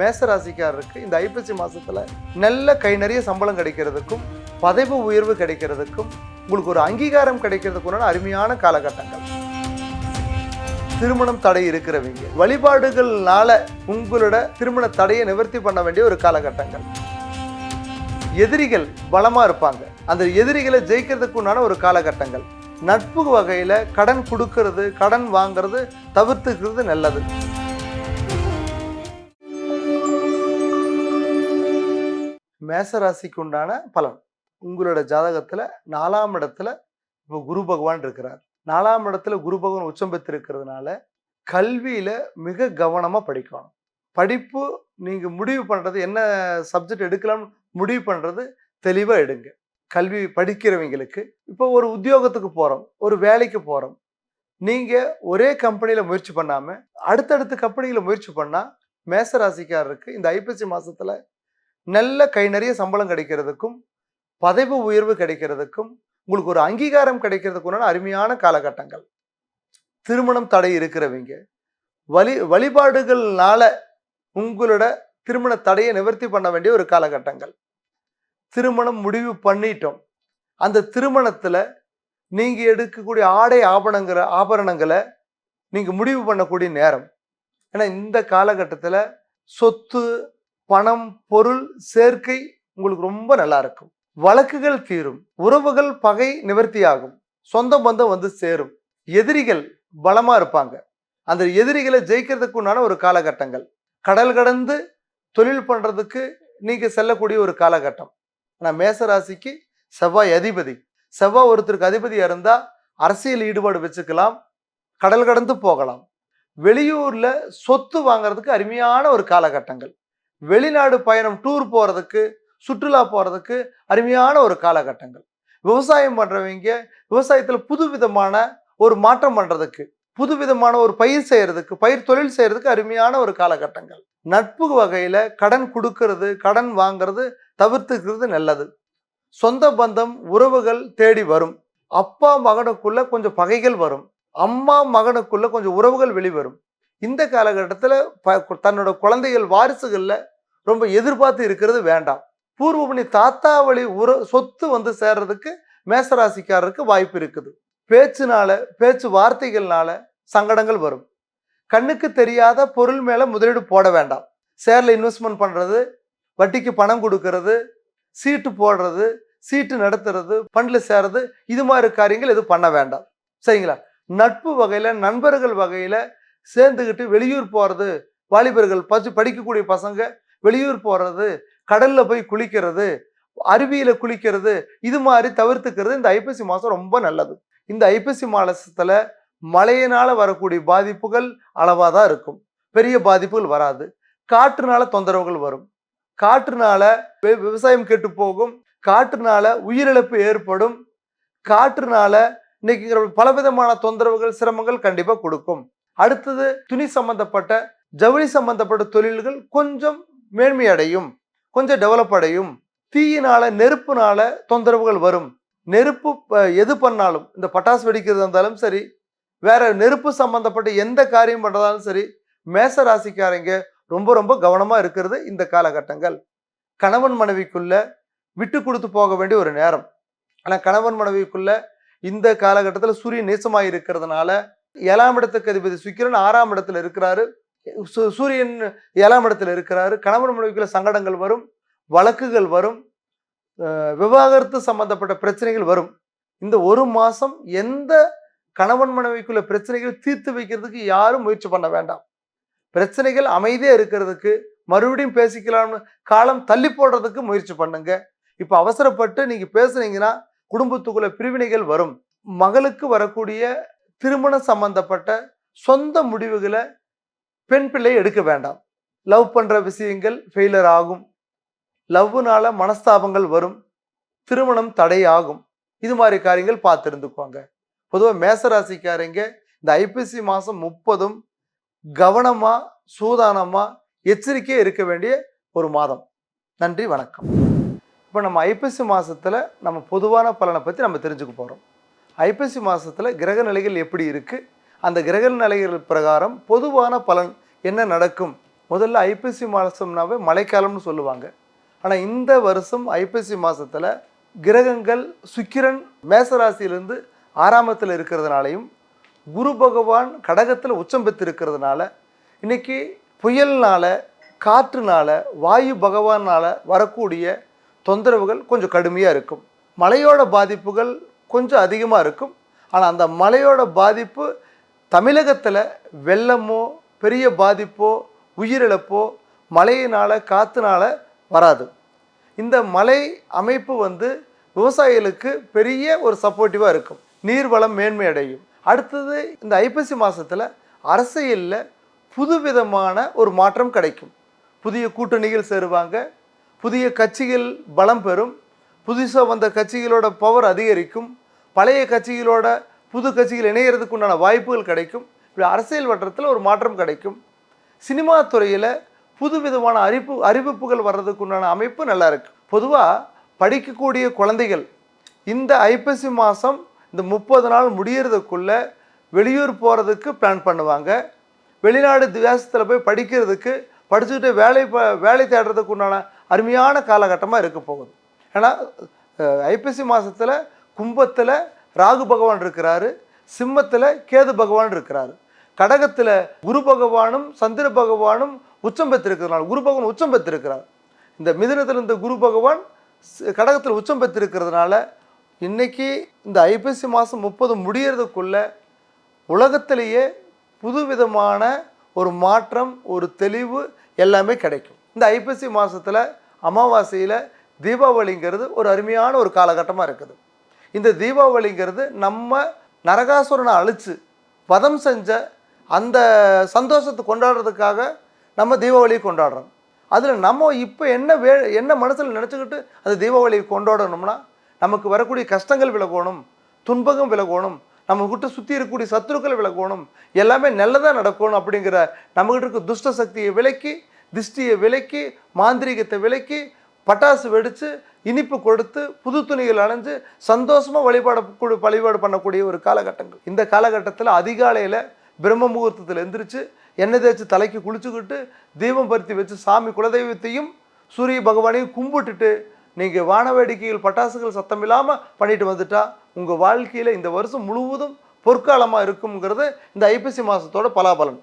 மேசராசிக்காரருக்கு இந்த ஐப்பசி மாதத்தில் நல்ல கை நிறைய சம்பளம் கிடைக்கிறதுக்கும் பதவி உயர்வு கிடைக்கிறதுக்கும் உங்களுக்கு ஒரு அங்கீகாரம் கிடைக்கிறதுக்குண்டான அருமையான காலகட்டங்கள். திருமணம் தடை இருக்கிறவங்க வழிபாடுகள்னால உங்களோட திருமண தடையை நிவர்த்தி பண்ண வேண்டிய ஒரு காலகட்டங்கள். எதிரிகள் பலமாக இருப்பாங்க. அந்த எதிரிகளை ஜெயிக்கிறதுக்கு உண்டான ஒரு காலகட்டங்கள். நட்பு வகையில் கடன் கொடுக்கறது கடன் வாங்கிறது தவிர்த்துக்கிறது நல்லது. மேசராசிக்கு உண்டான பலன். உங்களோட ஜாதகத்தில் நாலாம் இடத்துல இப்போ குரு பகவான் இருக்கிறார். நாலாம் இடத்துல குரு பகவான் உச்சம் பெற்று இருக்கிறதுனால மிக கவனமாக படிக்கணும். படிப்பு நீங்கள் முடிவு பண்ணுறது என்ன சப்ஜெக்ட் எடுக்கலாம்னு முடிவு பண்ணுறது தெளிவாக எடுங்க. கல்வி படிக்கிறவங்களுக்கு இப்போ ஒரு உத்தியோகத்துக்கு போகிறோம் ஒரு வேலைக்கு போகிறோம் நீங்கள் ஒரே கம்பெனியில் முயற்சி பண்ணாமல் அடுத்தடுத்த கம்பெனியில் முயற்சி பண்ணால் மேசராசிக்காரருக்கு இந்த ஐப்பசி மாதத்தில் நல்ல கை நிறைய சம்பளம் கிடைக்கிறதுக்கும் பதவி உயர்வு கிடைக்கிறதுக்கும் உங்களுக்கு ஒரு அங்கீகாரம் கிடைக்கிறதுக்குண்டான அருமையான காலகட்டங்கள். திருமணம் தடை இருக்கிறவங்க. வழி வழிபாடுகள்னால உங்களோட திருமண தடையை நிவர்த்தி பண்ண வேண்டிய ஒரு காலகட்டங்கள். திருமணம் முடிவு பண்ணிட்டோம். அந்த திருமணத்தில் நீங்கள் எடுக்கக்கூடிய ஆடை ஆபணங்கிற ஆபரணங்களை நீங்கள் முடிவு பண்ணக்கூடிய நேரம். ஏன்னா இந்த காலகட்டத்தில் சொத்து பணம் பொருள் சேர்க்கை உங்களுக்கு ரொம்ப நல்லா இருக்கும் வழக்குகள் தீரும். உறவுகள் பகை நிவர்த்தியாகும். சொந்த பந்தம் வந்து சேரும். எதிரிகள் பலமா இருப்பாங்க. அந்த எதிரிகளை ஜெயிக்கிறதுக்கு உண்டான ஒரு காலகட்டங்கள். கடல் கடந்து தொழில் பண்றதுக்கு நீங்க செல்லக்கூடிய ஒரு காலகட்டம். ஆனால் மேசராசிக்கு செவ்வாய் அதிபதி. செவ்வாய் ஒருத்தருக்கு அதிபதியாக இருந்தால் அரசியல் ஈடுபாடு வச்சுக்கலாம். கடல் கடந்து போகலாம். வெளியூரில் சொத்து வாங்குறதுக்கு அருமையான ஒரு காலகட்டங்கள். வெளிநாடு பயணம் டூர் போகிறதுக்கு சுற்றுலா போகிறதுக்கு அருமையான ஒரு காலகட்டங்கள். விவசாயம் பண்ணுறவங்க விவசாயத்தில் புது விதமான ஒரு மாற்றம் பண்ணுறதுக்கு புது விதமான ஒரு பயிர் செய்கிறதுக்கு பயிர் தொழில் செய்கிறதுக்கு அருமையான ஒரு காலகட்டங்கள். நட்பு வகையில் கடன் கொடுக்கறது கடன் வாங்குறது தவிர்த்துக்கிறது நல்லது. சொந்த பந்தம் உறவுகள் தேடி வரும். அப்பா மகனுக்குள்ள கொஞ்சம் பகைகள் வரும். அம்மா மகனுக்குள்ள கொஞ்சம் உறவுகள் வெளிவரும். இந்த காலகட்டத்தில் ப தன்னோட குழந்தைகள் வாரிசுகளில் ரொம்ப எதிர்பார்த்து இருக்கிறது வேண்டாம். பூர்வபணி தாத்தா வழி உற சொத்து வந்து சேர்றதுக்கு மேசராசிக்காரருக்கு வாய்ப்பு இருக்குது. பேச்சுனால பேச்சு வார்த்தைகள்னால சங்கடங்கள் வரும். கண்ணுக்கு தெரியாத பொருள் மேலே முதலீடு போட வேண்டாம். சேரில் இன்வெஸ்ட்மெண்ட் பண்ணுறது வட்டிக்கு பணம் கொடுக்கறது சீட்டு போடுறது சீட்டு நடத்துறது ஃபண்டில் சேர்றது இது மாதிரி காரியங்கள் எதுவும் பண்ண வேண்டாம். சரிங்களா? நட்பு வகையில் நண்பர்கள் வகையில் சேர்ந்துக்கிட்டு வெளியூர் போகிறது வாலிபர்கள் பச்சு படிக்கக்கூடிய பசங்க வெளியூர் போறது கடல்ல போய் குளிக்கிறது அருவியில குளிக்கிறது இது மாதிரி தவிர்த்துக்கிறது இந்த ஐப்பசி மாசம் ரொம்ப நல்லது. இந்த ஐப்பசி மாசத்துல மழையினால வரக்கூடிய பாதிப்புகள் அளவாக தான் இருக்கும். பெரிய பாதிப்புகள் வராது. காற்றுனால தொந்தரவுகள் வரும். காற்றுனால வி- விவசாயம் கெட்டு போகும். காற்றுனால உயிரிழப்பு ஏற்படும். காற்றுனால இன்னைக்கு பலவிதமான தொந்தரவுகள் சிரமங்கள் கண்டிப்பாக கொடுக்கும். அடுத்தது துணி சம்பந்தப்பட்ட ஜவுளி சம்பந்தப்பட்ட தொழில்கள் கொஞ்சம் மேன்மை அடையும் கொஞ்சம் டெவலப் அடையும். தீயினால நெருப்புனால தொந்தரவுகள் வரும். நெருப்பு எது பண்ணாலும் இந்த பட்டாசு வெடிக்கிறதா இருந்தாலும் சரி வேற நெருப்பு சம்பந்தப்பட்ட எந்த காரியம் பண்ணுறதாலும் சரி மேச ராசிக்காரங்க ரொம்ப ரொம்ப கவனமாக இருக்கிறது இந்த காலகட்டங்கள். கணவன் மனைவிக்குள்ள விட்டு கொடுத்து போக வேண்டிய ஒரு நேரம். ஆனால் கணவன் மனைவிக்குள்ள இந்த காலகட்டத்தில் சூரியன் நேசமாக இருக்கிறதுனால ஏழாம் இடத்துக்கு அதிபதி சுக்கிரன் ஆறாம் இடத்துல இருக்கிறாரு. சூரியன் ஏழாம் இடத்துல இருக்கிறாரு. கணவன் மனைவிக்குள்ள சங்கடங்கள் வரும். வழக்குகள் வரும். விவாகரத்து சம்பந்தப்பட்ட பிரச்சனைகள் வரும். இந்த ஒரு மாதம் எந்த கணவன் மனைவிக்குள்ள பிரச்சனைகள் தீர்த்து வைக்கிறதுக்கு யாரும் முயற்சி பண்ண வேண்டாம். பிரச்சனைகள் அமைதியாக இருக்கிறதுக்கு மறுபடியும் பேசிக்கலாம்னு காலம் தள்ளி போடுறதுக்கு முயற்சி பண்ணுங்க. இப்போ அவசரப்பட்டு நீங்கள் பேசுனீங்கன்னா குடும்பத்துக்குள்ள பிரிவினைகள் வரும். மகளுக்கு வரக்கூடிய திருமணம் சம்பந்தப்பட்ட சொந்த முடிவுகளை பெண் பிள்ளை எடுக்க வேண்டாம். லவ் பண்ற விஷயங்கள் ஃபெயிலர் ஆகும். லவ்னால மனஸ்தாபங்கள் வரும். திருமணம் தடையாகும். இது மாதிரி காரியங்கள் பார்த்து இருந்துக்குவாங்க பொதுவாக மேசராசிக்காரங்க இந்த ஐபிசி மாதம் முப்பதும் கவனமாக சூதானமாக எச்சரிக்கையாக இருக்க வேண்டிய ஒரு மாதம். நன்றி வணக்கம். இப்போ நம்ம ஐப்பசி மாதத்தில் நம்ம பொதுவான பலனை பற்றி நம்ம தெரிஞ்சுக்க போகிறோம் ஐப்பசி மாதத்தில் கிரக நிலைகள் எப்படி இருக்குது அந்த கிரக நிலைகள் பிரகாரம் பொதுவான பலன் என்ன நடக்கும்? முதல்ல ஐப்பசி மாதம்னாவே மழைக்காலம்னு சொல்லுவாங்க. ஆனால் இந்த வருஷம் ஐப்பசி மாதத்தில் கிரகங்கள் சுக்கிரன் மேசராசியிலிருந்து ஆறாமத்தில் இருக்கிறதுனாலையும் குரு பகவான் கடகத்தில் உச்சம் பெற்று இருக்கிறதுனால இன்னைக்கு புயல்னால காற்றுனால வாயு பகவானால் வரக்கூடிய தொந்தரவுகள் கொஞ்சம் கடுமையாக இருக்கும். மழையோட பாதிப்புகள் கொஞ்சம் அதிகமாக இருக்கும். ஆனால் அந்த மழையோட பாதிப்பு தமிழகத்தில் வெள்ளமோ பெரிய பாதிப்போ உயிரிழப்போ மழையினால் காற்றுனால வராது. இந்த மலை அமைப்பு வந்து விவசாயிகளுக்கு பெரிய ஒரு சப்போர்ட்டிவாக இருக்கும். நீர்வளம் மேன்மை அடையும். அடுத்தது இந்த ஐப்பசி மாதத்தில் அரசியலில் புதுவிதமான ஒரு மாற்றம் கிடைக்கும். புதிய கூட்டணிகள் சேருவாங்க. புதிய கட்சிகள் பலம் பெறும். புதுசாக வந்த கட்சிகளோட பவர் அதிகரிக்கும். பழைய கட்சிகளோட புது கட்சிகள் இணையிறதுக்கு உண்டான வாய்ப்புகள் கிடைக்கும். இப்படி அரசியல் வட்டத்தில் ஒரு மாற்றம் கிடைக்கும். சினிமா துறையில் புதுவிதமான அறிப்பு அறிவிப்புகள் வர்றதுக்கு உண்டான அமைப்பு நல்லா இருக்குது பொதுவாக படிக்கக்கூடிய குழந்தைகள் இந்த ஐப்பசி மாதம் இந்த முப்பது நாள் முடியறதுக்குள்ள வெளியூர் போகிறதுக்கு பிளான் பண்ணுவாங்க. வெளிநாடு தேசத்தில் போய் படிக்கிறதுக்கு படிச்சுட்டு வேலை ப- வேலை தேடுறதுக்கு உண்டான அருமையான காலகட்டமாக இருக்க போகுது. ஏன்னா ஐப்பசி மாதத்தில் கும்பத்தில் ராகு பகவான் இருக்கிறாரு சிம்மத்தில் கேது பகவான் இருக்கிறாரு. கடகத்தில் குரு பகவானும் சந்திர பகவானும் உச்சம் பெற்றிருக்கிறதுனால குரு பகவான் உச்சம் பெற்றிருக்கிறார். இந்த மிதுனத்தில் இருந்த குரு பகவான் கடகத்தில் உச்சம் பெற்றிருக்கிறதுனால இன்றைக்கி இந்த ஐப்பசி மாதம் முப்பது முடியறதுக்குள்ள உலகத்திலேயே புதுவிதமான ஒரு மாற்றம் ஒரு தெளிவு எல்லாமே கிடைக்கும். இந்த ஐப்பசி மாதத்தில் அமாவாசையில் தீபாவளிங்கிறது ஒரு அருமையான ஒரு காலகட்டமாக இருக்குது. இந்த தீபாவளிங்கிறது நம்ம நரகாசுரனை அழித்து வதம் செஞ்ச அந்த சந்தோஷத்தை கொண்டாடுறதுக்காக நம்ம தீபாவளியை கொண்டாடுறோம். அதில் நம்ம இப்போ என்ன வே என்ன மனசில் நினச்சிக்கிட்டு அந்த தீபாவளியை கொண்டாடணும்னா நமக்கு வரக்கூடிய கஷ்டங்கள் விலகணும் துன்பகம் விலகணும் நம்ம கிட்ட சுற்றி இருக்கக்கூடிய சத்துருக்கள் விலகணும் எல்லாமே நல்லதாக நடக்கணும் அப்படிங்கிற நம்மகிட்ட இருக்க துஷ்ட சக்தியை விலக்கி திஷ்டியை விலக்கி மாந்திரீகத்தை விலக்கி பட்டாசு வெடித்து இனிப்பு கொடுத்து புது துணிகள் அணிஞ்சு சந்தோஷமாக வழிபாட கூ- வழிபாடு பண்ணக்கூடிய ஒரு காலகட்டங்கள். இந்த காலகட்டத்தில் அதிகாலையில் பிரம்ம முகூர்த்தத்தில் எந்திரிச்சு எண்ணெய் தேய்ச்சி தலைக்கு குளிச்சுக்கிட்டு தீபம் பருத்தி வச்சு சாமி குலதெய்வத்தையும் சூரிய பகவானையும் கும்பிட்டுட்டு நீங்கள் வான வேடிக்கைகள் பட்டாசுகள் சத்தம் இல்லாமல் பண்ணிட்டு வந்துட்டா உங்கள் வாழ்க்கையில் இந்த வருஷம் முழுவதும் பொற்காலமாக இருக்குங்கிறது இந்த ஐப்பசி மாதத்தோட பலாபலன்.